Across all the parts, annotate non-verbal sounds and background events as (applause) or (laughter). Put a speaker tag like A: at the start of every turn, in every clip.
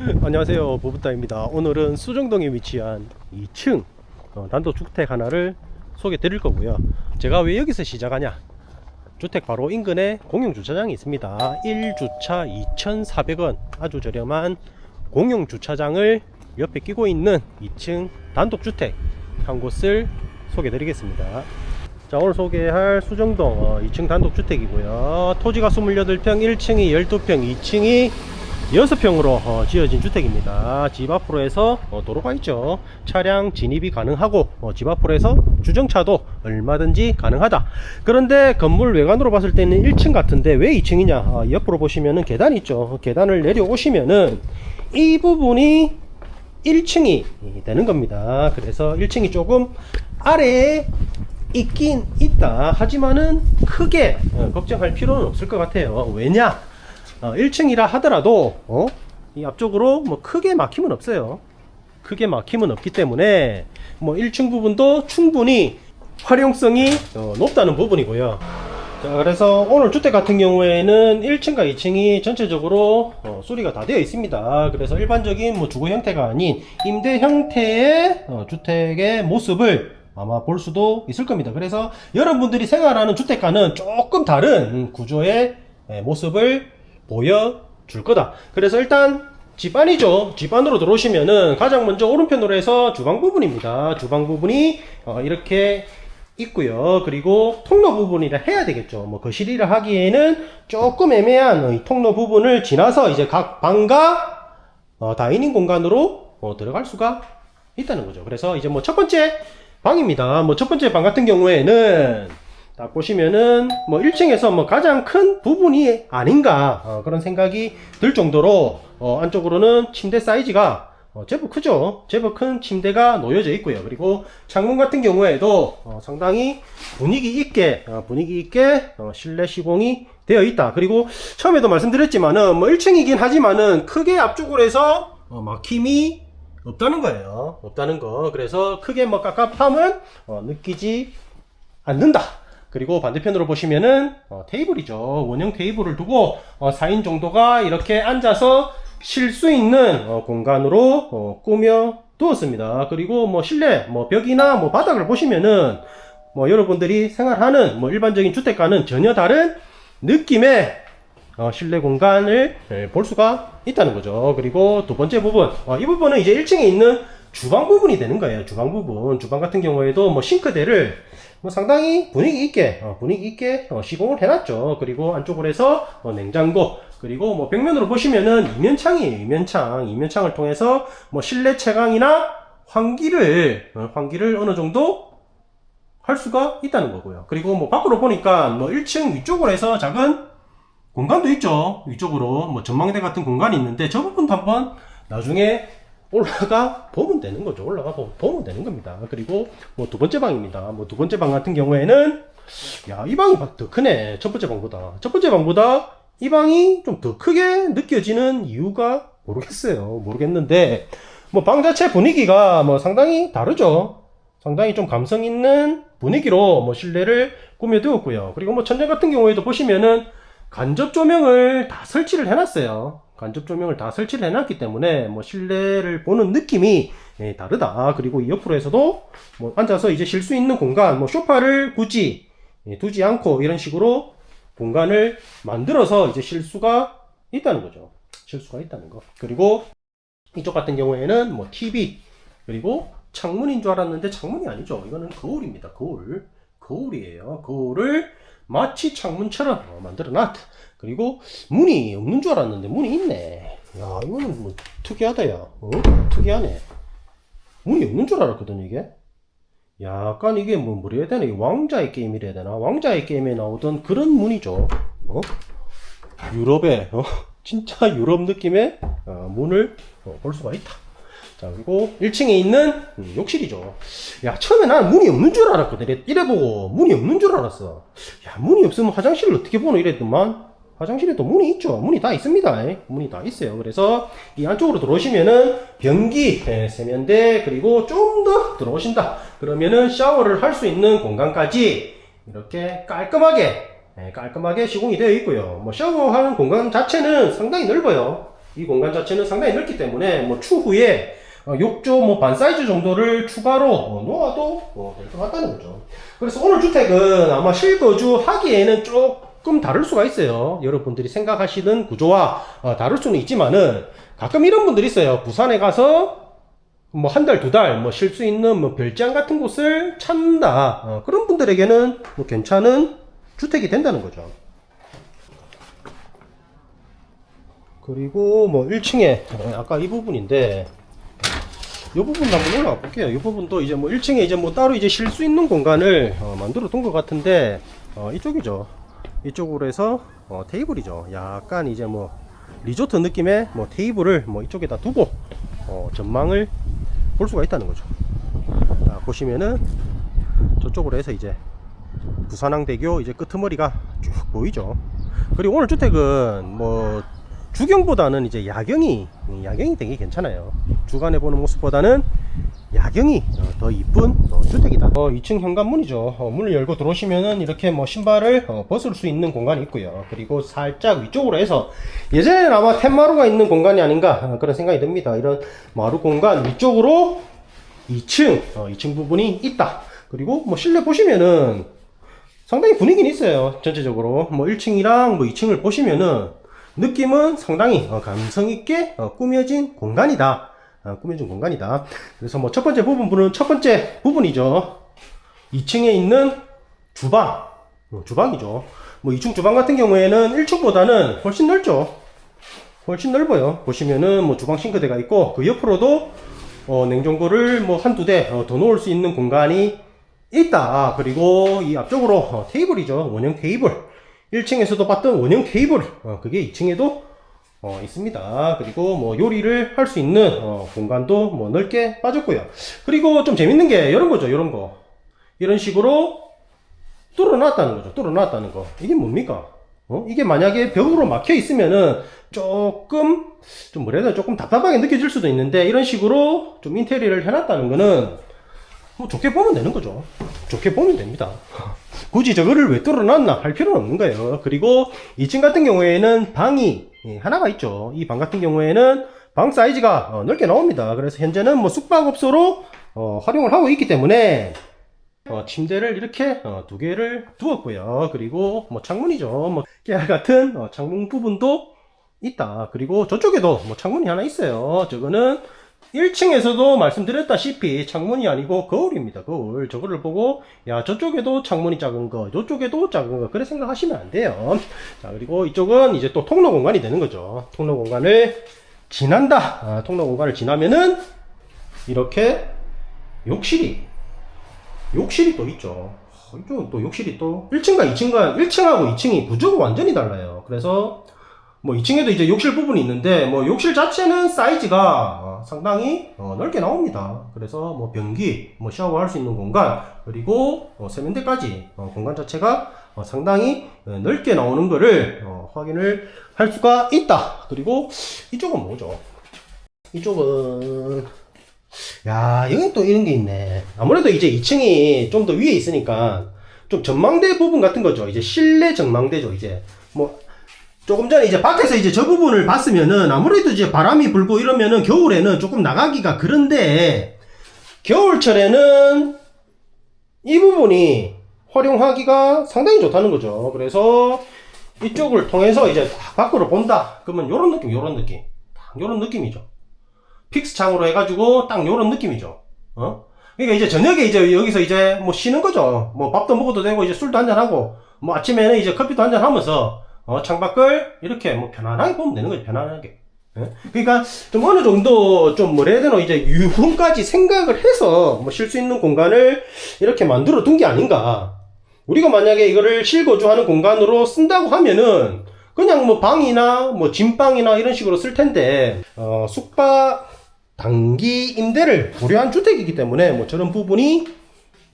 A: (laughs) 안녕하세요 보부따입니다. 오늘은 수정동에 위치한 2층 어, 단독주택 하나를 소개 드릴 거고요. 제가 왜 여기서 시작하냐? 주택 바로 인근에 공용주차장이 있습니다. 1주차 2,400원. 아주 저렴한 공용주차장을 옆에 끼고 있는 2층 단독주택 한 곳을 소개 드리겠습니다. 자 오늘 소개할 수정동 어, 2층 단독주택이고요. 토지가 28평 1층이 12평 2층이 6평으로 어, 지어진 주택입니다. 집 앞으로 해서 어, 도로가 있죠. 차량 진입이 가능하고 어, 집 앞으로 해서 주정차도 얼마든지 가능하다. 그런데 건물 외관으로 봤을 때는 1층 같은데 왜 2층이냐? 아, 옆으로 보시면은 계단 있죠. 계단을 내려오시면은 이 부분이 1층이 되는 겁니다. 그래서 1층이 조금 아래에 있긴 있다. 하지만은 크게 어, 걱정할 필요는 없을 것 같아요. 왜냐? 어, 1층이라 하더라도 어? 이 앞쪽으로 뭐 크게 막힘은 없어요. 크게 막힘은 없기 때문에 뭐 1층 부분도 충분히 활용성이 어, 높다는 부분이고요. 자, 그래서 오늘 주택 같은 경우에는 1층과 2층이 전체적으로 어, 수리가 다 되어 있습니다. 그래서 일반적인 뭐 주거 형태가 아닌 임대 형태의 어, 주택의 모습을 아마 볼 수도 있을 겁니다. 그래서 여러분들이 생활하는 주택과는 조금 다른 구조의 예, 모습을 보여줄 거다. 그래서 일단 집안이죠. 집안으로 들어오시면은 가장 먼저 오른편으로 해서 주방 부분입니다. 주방 부분이 어, 이렇게 있고요. 그리고 통로 부분이라 해야 되겠죠. 뭐 거실이라 하기에는 조금 애매한 이 통로 부분을 지나서 이제 각 방과 어, 다이닝 공간으로 어, 들어갈 수가 있다는 거죠. 그래서 이제 뭐 첫 번째 방입니다. 뭐 첫 번째 방 같은 경우에는 딱 보시면은 뭐 1층에서 뭐 가장 큰 부분이 아닌가 어, 그런 생각이 들 정도로 어, 안쪽으로는 침대 사이즈가 어, 제법 크죠. 제법 큰 침대가 놓여져 있고요. 그리고 창문 같은 경우에도 어, 상당히 분위기 있게 어, 분위기 있게 어, 실내 시공이 되어 있다. 그리고 처음에도 말씀드렸지만은 뭐 1층이긴 하지만은 크게 앞쪽으로 해서 어, 막힘이 없다는 거예요. 없다는 거. 그래서 크게 뭐 깝깝함은 어, 느끼지 않는다. 그리고 반대편으로 보시면은 어, 테이블이죠. 원형 테이블을 두고 어, 4인 정도가 이렇게 앉아서 쉴 수 있는 어, 공간으로 어, 꾸며 두었습니다. 그리고 뭐 실내 뭐 벽이나 뭐 바닥을 보시면은 뭐 여러분들이 생활하는 뭐 일반적인 주택과는 전혀 다른 느낌의 어, 실내 공간을 예, 볼 수가 있다는 거죠. 그리고 두 번째 부분, 어, 이 부분은 이제 1층에 있는 주방 부분이 되는 거예요. 주방 부분. 주방 같은 경우에도 뭐 싱크대를 뭐 상당히 분위기 있게, 어, 분위기 있게 어, 시공을 해놨죠. 그리고 안쪽으로 해서 어, 냉장고, 그리고 뭐 벽면으로 보시면은 이면창이에요. 이면창. 이면창을 통해서 뭐 실내 채광이나 환기를, 어, 환기를 어느 정도 할 수가 있다는 거고요. 그리고 뭐 밖으로 보니까 뭐 1층 위쪽으로 해서 작은 공간도 있죠. 위쪽으로 뭐 전망대 같은 공간이 있는데 저 부분도 한번 나중에 올라가 보면 되는 거죠. 올라가 보- 보면 되는 겁니다. 그리고 뭐 두 번째 방입니다. 뭐 두 번째 방 같은 경우에는 야, 이 방이 더 크네. 첫 번째 방보다. 첫 번째 방보다 이 방이 좀 더 크게 느껴지는 이유가 모르겠어요. 모르겠는데 뭐 방 자체 분위기가 뭐 상당히 다르죠. 상당히 좀 감성 있는 분위기로 뭐 실내를 꾸며두었고요. 그리고 뭐 천장 같은 경우에도 보시면은 간접 조명을 다 설치를 해놨어요. 간접 조명을 다 설치를 해놨기 때문에 뭐 실내를 보는 느낌이 예, 다르다. 그리고 이 옆으로 해서도 뭐 앉아서 이제 쉴 수 있는 공간, 뭐 소파를 굳이 예, 두지 않고 이런 식으로 공간을 만들어서 이제 쉴 수가 있다는 거죠. 쉴 수가 있다는 거. 그리고 이쪽 같은 경우에는 뭐 TV 그리고 창문인 줄 알았는데 창문이 아니죠. 이거는 거울입니다. 거울. 거울이에요. 거울을 마치 창문처럼 어, 만들어 놨다. 그리고 문이 없는 줄 알았는데 문이 있네. 야, 이거는 뭐 특이하다, 야. 어? 특이하네. 문이 없는 줄 알았거든, 이게. 약간 이게 뭐, 뭐라 해야 되나? 왕자의 게임이라 해야 되나? 왕자의 게임에 나오던 그런 문이죠. 어? 유럽의, 어? (laughs) 진짜 유럽 느낌의 어, 문을 어, 볼 수가 있다. 자, 그리고 1층에 있는 음, 욕실이죠. 야, 처음에 난 문이 없는 줄 알았거든. 이래 보고 문이 없는 줄 알았어. 야, 문이 없으면 화장실을 어떻게 보노? 이랬더만 화장실에도 문이 있죠. 문이 다 있습니다. 에. 문이 다 있어요. 그래서 이 안쪽으로 들어오시면은 변기, 에, 세면대, 그리고 좀 더 들어오신다. 그러면은 샤워를 할 수 있는 공간까지 이렇게 깔끔하게, 에, 깔끔하게 시공이 되어 있고요. 뭐 샤워하는 공간 자체는 상당히 넓어요. 이 공간 자체는 상당히 넓기 때문에 뭐 추후에 어, 욕조 뭐 반 사이즈 정도를 추가로 어, 놓아도 어, 될것 같다는 거죠. 그래서 오늘 주택은 아마 실거주 하기에는 조금 다를 수가 있어요. 여러분들이 생각하시는 구조와 어, 다를 수는 있지만은 가끔 이런 분들이 있어요. 부산에 가서 뭐 한 달, 두 달, 뭐 쉴 수 있는 뭐 별장 같은 곳을 찾는다. 어, 그런 분들에게는 뭐 괜찮은 주택이 된다는 거죠. 그리고 뭐 1층에 아까 이 부분인데 이 부분 한번 올라가 볼게요. 이 부분도 이제 뭐 1층에 이제 뭐 따로 이제 쉴 수 있는 공간을 어, 만들어 둔 것 같은데 어, 이쪽이죠. 이쪽으로 해서 어, 테이블이죠. 약간 이제 뭐 리조트 느낌의 뭐 테이블을 뭐 이쪽에다 두고 어, 전망을 볼 수가 있다는 거죠. 자, 보시면은 저쪽으로 해서 이제 부산항대교 이제 끄트머리가 쭉 보이죠. 그리고 오늘 주택은 뭐 주경보다는 이제 야경이 야경이 되게 괜찮아요. 주간에 보는 모습보다는 야경이 어, 더 이쁜 어, 주택이다. 어, 2층 현관문이죠. 어, 문을 열고 들어오시면은 이렇게 뭐 신발을 어, 벗을 수 있는 공간이 있고요. 그리고 살짝 위쪽으로 해서 예전에는 아마 텐마루가 있는 공간이 아닌가 어, 그런 생각이 듭니다. 이런 마루 공간 위쪽으로 2층, 어, 2층 부분이 있다. 그리고 뭐 실내 보시면은 상당히 분위기는 있어요. 전체적으로. 뭐 1층이랑 뭐 2층을 보시면은 느낌은 상당히 어, 감성 있게 어, 꾸며진 공간이다. 어, 꾸며진 공간이다. 그래서 뭐 첫 번째 부분은 첫 번째 부분이죠. 2층에 있는 주방. 어, 주방이죠. 뭐 2층 주방 같은 경우에는 1층보다는 훨씬 넓죠. 훨씬 넓어요. 보시면은 뭐 주방 싱크대가 있고 그 옆으로도 어, 냉장고를 뭐 한두 대더 놓을 수 있는 공간이 있다. 그리고 이 앞쪽으로 어, 테이블이죠. 원형 테이블. 1층에서도 봤던 원형 테이블. 어, 그게 2층에도 어, 있습니다. 그리고 뭐 요리를 할 수 있는 어, 공간도 뭐 넓게 빠졌고요. 그리고 좀 재밌는 게 이런 거죠. 이런 거. 이런 식으로 뚫어놨다는 거죠. 뚫어놨다는 거. 이게 뭡니까? 어? 이게 만약에 벽으로 막혀 있으면은 조금 좀 뭐라 해야 되나 조금 답답하게 느껴질 수도 있는데 이런 식으로 좀 인테리어를 해놨다는 거는 뭐 좋게 보면 되는 거죠. 좋게 보면 됩니다. (laughs) 굳이 저거를 왜 뚫어놨나 할 필요는 없는 거예요. 그리고 2층 같은 경우에는 방이 예, 하나가 있죠. 이 방 같은 경우에는 방 사이즈가 어, 넓게 나옵니다. 그래서 현재는 뭐 숙박업소로 어, 활용을 하고 있기 때문에 어, 침대를 이렇게 어, 두 개를 두었고요. 그리고 뭐 창문이죠. 뭐 깨알 같은 어, 창문 부분도 있다. 그리고 저쪽에도 뭐 창문이 하나 있어요. 저거는 1층에서도 말씀드렸다시피 창문이 아니고 거울입니다. 거울. 저거를 보고 야 저쪽에도 창문이 작은 거, 저쪽에도 작은 거 그래 생각하시면 안 돼요. 자 그리고 이쪽은 이제 또 통로 공간이 되는 거죠. 통로 공간을 지난다. 아, 통로 공간을 지나면은 이렇게 욕실이 욕실이 또 있죠. 어, 이쪽은 또 욕실이 또 1층과 2층과 1층하고 2층이 구조가 완전히 달라요. 그래서 뭐 2층에도 이제 욕실 부분이 있는데 뭐 욕실 자체는 사이즈가 어, 상당히 어, 넓게 나옵니다. 그래서 뭐 변기, 뭐 샤워할 수 있는 공간 그리고 어, 세면대까지 어, 공간 자체가 어, 상당히 어, 넓게 나오는 어, 확인을 할 수가 있다. 그리고 이쪽은 뭐죠? 이쪽은 야, 여기 또 이런 게 있네. 아무래도 이제 2층이 좀 더 위에 있으니까 좀 전망대 부분 같은 거죠. 이제 실내 전망대죠. 이제 뭐 조금 전에 이제 밖에서 이제 저 부분을 봤으면은 아무래도 이제 바람이 불고 이러면은 겨울에는 조금 나가기가 그런데 겨울철에는 이 부분이 활용하기가 상당히 좋다는 거죠. 그래서 이쪽을 통해서 이제 딱 밖으로 본다. 그러면 요런 느낌, 요런 느낌. 딱 요런 느낌이죠. 픽스 창으로 해가지고 딱 요런 느낌이죠. 어? 그러니까 이제 저녁에 이제 여기서 이제 뭐 쉬는 거죠. 뭐 밥도 먹어도 되고 이제 술도 한잔하고 뭐 아침에는 이제 커피도 한잔 하면서 어, 창밖을 이렇게 뭐 편안하게 보면 되는 거죠. 편안하게. 예? 그러니까 좀 어느 정도 좀 뭐라 해야 되나 이제 유흥까지 생각을 해서 뭐 쉴 수 있는 공간을 이렇게 만들어 둔 게 아닌가. 우리가 만약에 이거를 실거주하는 공간으로 쓴다고 하면은 그냥 뭐 방이나 뭐 짐방이나 이런 식으로 쓸 텐데 어, 숙박 단기 임대를 고려한 주택이기 때문에 뭐 저런 부분이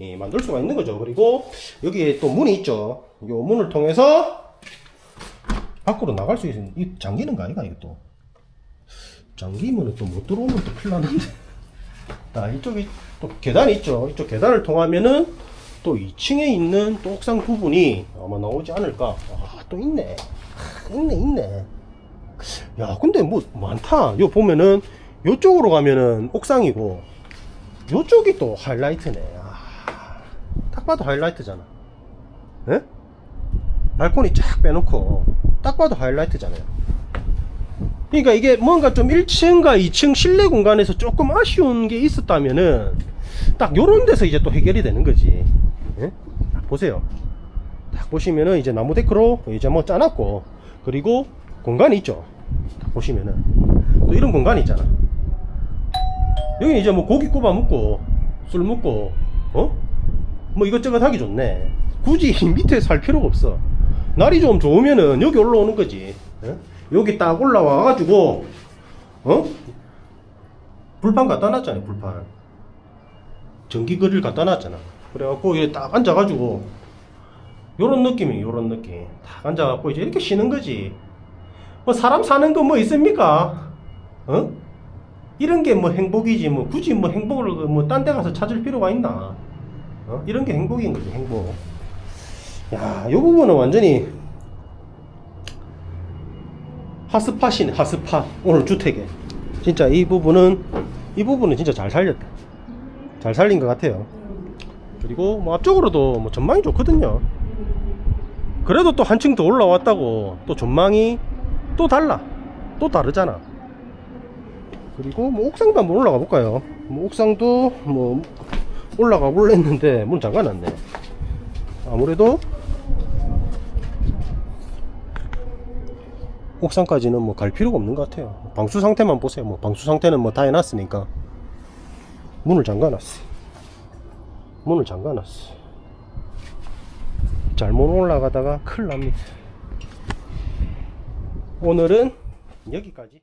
A: 예, 만들 수가 있는 거죠. 그리고 여기에 또 문이 있죠. 이 문을 통해서 밖으로 나갈 수 있는 이 잠기는 거 아이가 이것도 잠기면 또 못 들어오면 또 큰일 나는데. (laughs) 자 이쪽이 또 계단이 있죠. 이쪽 계단을 통하면은 또 2층에 있는 또 옥상 부분이 아마 나오지 않을까. 아, 또 있네. 아, 있네 있네. 야 근데 뭐 많다. 요 보면은 요쪽으로 가면은 옥상이고 요쪽이 또 하이라이트네. 아, 딱 봐도 하이라이트잖아. 예? 발코니 쫙 빼놓고 딱 봐도 하이라이트잖아요. 그러니까 이게 뭔가 좀 1층과 2층 실내 공간에서 조금 아쉬운 게 있었다면은 딱 요런 데서 이제 또 해결이 되는 거지. 예? 딱 보세요. 딱 보시면은 이제 나무 데크로 이제 뭐 짜놨고 그리고 공간이 있죠. 딱 보시면은. 또 이런 공간이 있잖아. 여기 이제 뭐 고기 굽어 먹고 술 먹고 어? 뭐 이것저것 하기 좋네. 굳이 (laughs) 밑에 살 필요가 없어 날이 좀 좋으면은 여기 올라오는 거지 예? 여기 딱 올라와 가지고 어? 불판 갖다 놨잖아요 불판 전기 그릴 갖다 놨잖아 그래갖고 여기 딱 앉아가지고 요런 느낌이 요런 느낌 딱 앉아갖고 이제 이렇게 쉬는 거지 뭐 사람 사는 거 뭐 있습니까 어? 이런 게 뭐 행복이지 뭐 굳이 뭐 행복을 뭐 딴 데 가서 찾을 필요가 있나 어? 이런 게 행복인 거지 행복 야, 요 부분은 완전히 핫스팟이네, 핫스팟. 오늘 주택에. 진짜 이 부분은, 이 부분은 진짜 잘 살렸다. 잘 살린 것 같아요. 그리고 뭐 앞쪽으로도 뭐 전망이 좋거든요. 그래도 또 한층 더 올라왔다고 또 전망이 또 달라. 또 다르잖아. 그리고 뭐 옥상도 한번 올라가 볼까요? 뭐 옥상도 뭐 올라가 볼래 했는데 문 잠가놨네. 아무래도 옥상까지는 뭐 갈 필요가 없는 것 같아요. 방수 상태만 보세요. 뭐 방수 상태는 뭐 다 해놨으니까 문을 잠가놨어. 문을 잠가놨어. 잘못 올라가다가 큰일 납니다. 오늘은 여기까지.